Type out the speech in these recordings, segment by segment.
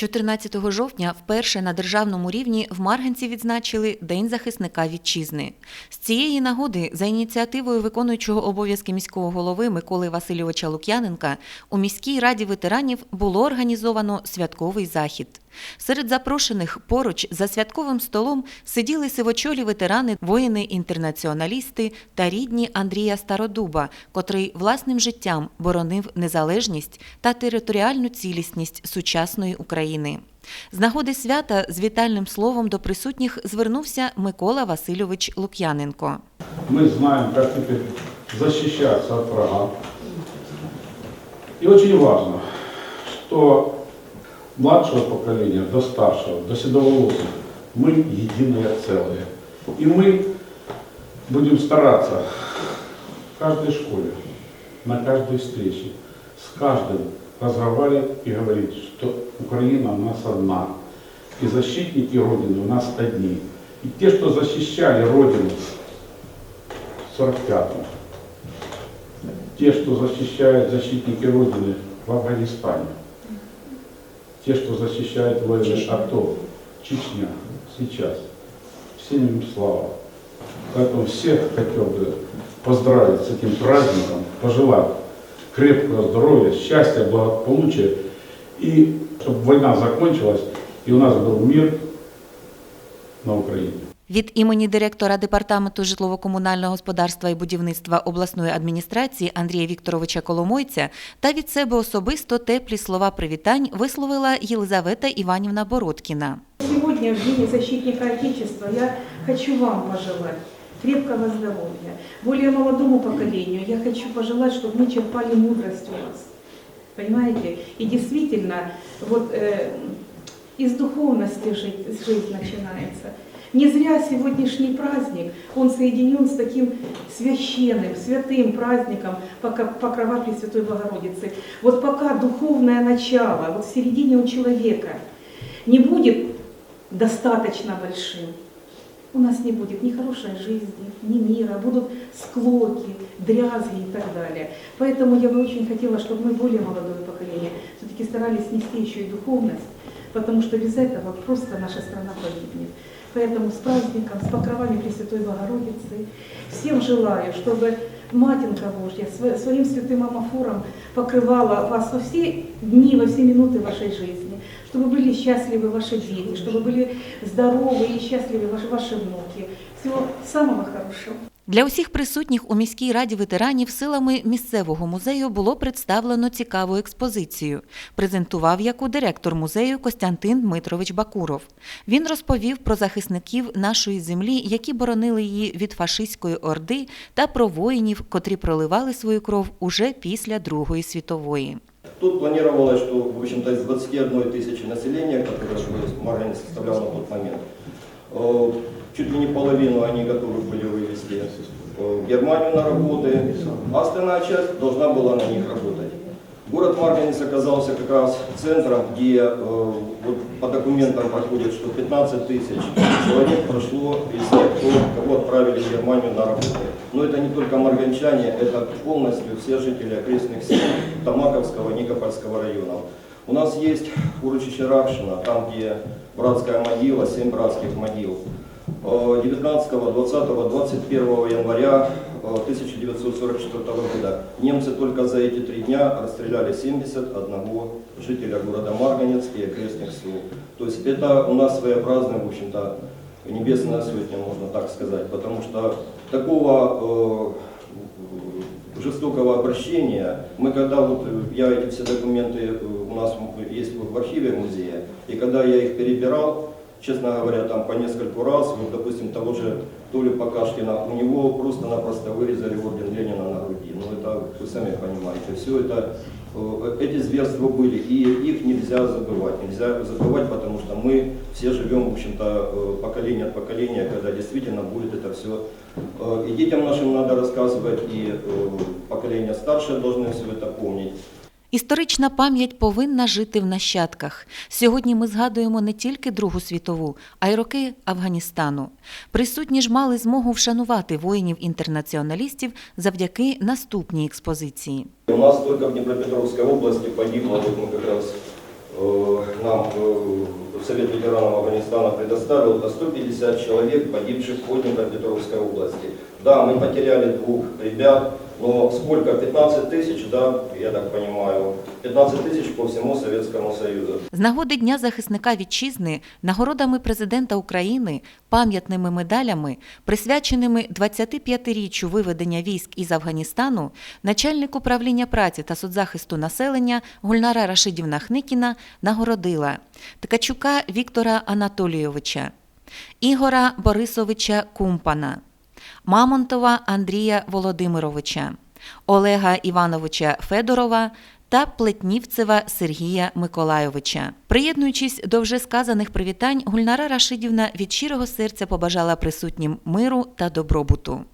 14 жовтня вперше на державному рівні в Марганці відзначили День захисника вітчизни. З цієї нагоди, за ініціативою виконуючого обов'язки міського голови Миколи Васильовича Лук'яненка, у міській раді ветеранів було організовано святковий захід. Серед запрошених поруч за святковим столом сиділи сивочолі ветерани, воїни-інтернаціоналісти та рідні Андрія Стародуба, котрий власним життям боронив незалежність та територіальну цілісність сучасної України. З нагоди свята з вітальним словом до присутніх звернувся Микола Васильович Лук'яненко. Мы знаем, как теперь защищаться от врага. И очень важно, что младшего поколения до старшего, до седоволосых, мы единое целое. И мы будем стараться в каждой школе, на каждой встрече, с каждым Разговаривать и говорить, что Украина у нас одна. И защитники Родины у нас одни. И те, что защищали Родину в 45-м, те, что защищают защитники Родины в Афганистане, те, что защищают воины АТО, Чечня, сейчас, всем им слава. Поэтому всех хотел бы поздравить с этим праздником, пожелать крепкого здоровья, счастья, благополучия, и чтобы война закончилась, и у нас был мир на Украине. Від імені директора департаменту житлово-комунального господарства і будівництва обласної адміністрації Андрія Вікторовича Коломойця та від себе особисто теплі слова привітань висловила Єлизавета Іванівна Бородкіна. Сегодня, в День защитника Отечества, я хочу вам пожелать крепкого здоровья. Более молодому поколению я хочу пожелать, чтобы мы черпали мудрость у вас. Понимаете? И действительно, вот э, из духовности жить, жизнь начинается. Не зря сегодняшний праздник, он соединен с таким священным, святым праздником Покрова Пресвятой Богородицы. Вот пока духовное начало, вот в середине у человека не будет достаточно большим, у нас не будет ни хорошей жизни, ни мира, будут склоки, дрязги и так далее. Поэтому я бы очень хотела, чтобы мы, более молодое поколение, все-таки старались нести еще и духовность, потому что без этого просто наша страна погибнет. Поэтому с праздником, с покровами Пресвятой Богородицы, всем желаю, чтобы Матенка Божья сво- своим святым амафором покрывала вас во все дни, во все минуты вашей жизни, чтобы были счастливы ваши дети, чтобы были здоровы и счастливы ваши, ваши внуки. Всего самого хорошего. Для усіх присутніх у міській раді ветеранів силами місцевого музею було представлено цікаву експозицію. Презентував яку директор музею Костянтин Дмитрович Бакуров. Він розповів про захисників нашої землі, які боронили її від фашистської орди, та про воїнів, котрі проливали свою кров уже після Другої світової. Тут планировалось, что, в общем-то, из 21 тысячи населения, которое в Маргане составлял на тот момент, чуть ли не половину они готовы были вывести э, в Германию на работы, а остальная часть должна была на них работать. Город Марганец оказался как раз центром, где э, вот по документам проходит, что 15 тысяч человек прошло из тех, кто- кого отправили в Германию на работу. Но это не только марганчане, это полностью все жители окрестных сел Тамаковского, Никопольского районов. У нас есть урочище Ракшина, там, где братская могила, семь братских могил. Э, 19, 20, 21 января э, 1944 года немцы только за эти три дня расстреляли 71 жителя города Марганец и окрестных сел. То есть это у нас своеобразная, в общем-то, небесная сотня, можно так сказать, потому что такого э, жестокого обращения, мы когда вот, э, я эти все документы э, у нас есть в архиве музея, и когда я их перебирал, честно говоря, там по нескольку раз, вот, допустим, того же Толю Покашкина, у него просто-напросто вырезали орден Ленина на груди. Ну это вы сами понимаете, все это, эти зверства были, и их нельзя забывать. Нельзя забывать, потому что мы все живем, в общем-то, э, поколение от поколения, когда действительно будет это все. И детям нашим надо рассказывать, и э, поколения старшие должны все это помнить. Історична пам'ять повинна жити в нащадках. Сьогодні ми згадуємо не тільки Другу світову, а й роки Афганістану. Присутні ж мали змогу вшанувати воїнів-інтернаціоналістів завдяки наступній експозиції. У нас только в Днепропетровской области погибло, вот мы как раз э, нам э, Совет ветеранов Афганистана предоставил, это 150 человек, погибших в Днепропетровской области. Да, мы потеряли двух ребят, но сколько? 15 тысяч, да, я так понимаю, 15 тысяч по всему Советскому Союзу. З нагоди Дня захисника вітчизни нагородами президента України, пам'ятними медалями, присвяченими 25-річчю виведення військ із Афганістану, начальник управління праці та соцзахисту населення Гульнара Рашидівна Хникіна нагородила Ткачука Віктора Анатолійовича, Ігора Борисовича Кумпана, Мамонтова Андрія Володимировича, Олега Івановича Федорова та Плетнівцева Сергія Миколайовича. Приєднуючись до вже сказаних привітань, Гульнара Рашидівна від щирого серця побажала присутнім миру та добробуту.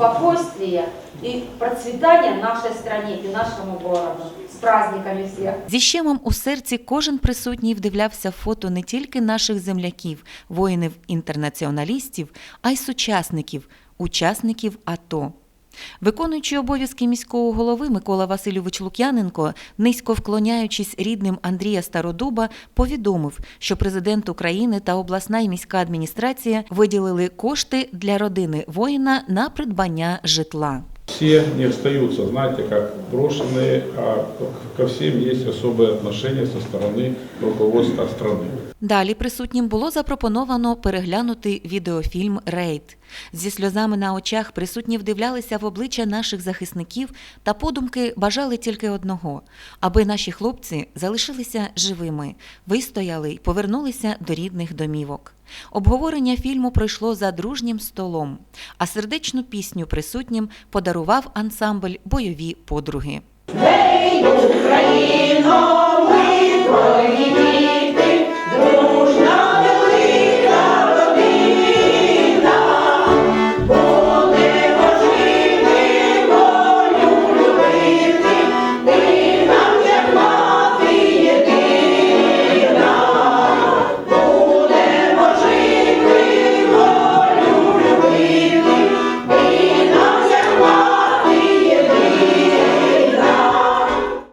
спокойствия и процветания нашей стране и нашему городу. С праздниками! Зі щемом у серці кожен присутній вдивлявся в фото не тільки наших земляків, воїнів-інтернаціоналістів, а й сучасників, учасників АТО. Виконуючи обов'язки міського голови Микола Васильович Лук'яненко, низько вклоняючись рідним Андрія Стародуба, повідомив, що президент України та обласна і міська адміністрація виділили кошти для родини воїна на придбання житла. Все не остаются, знаете, как брошенные, а ко всем есть особое отношение со стороны руководства страны. Далі присутнім було запропоновано переглянути відеофільм Рейд. Зі сльозами на очах присутні вдивлялися в обличчя наших захисників та подумки бажали тільки одного, аби наші хлопці залишилися живими, вистояли й повернулися до рідних домівок. Обговорення фільму пройшло за дружнім столом, а сердечну пісню присутнім подарував ансамбль бойові подруги. Україно,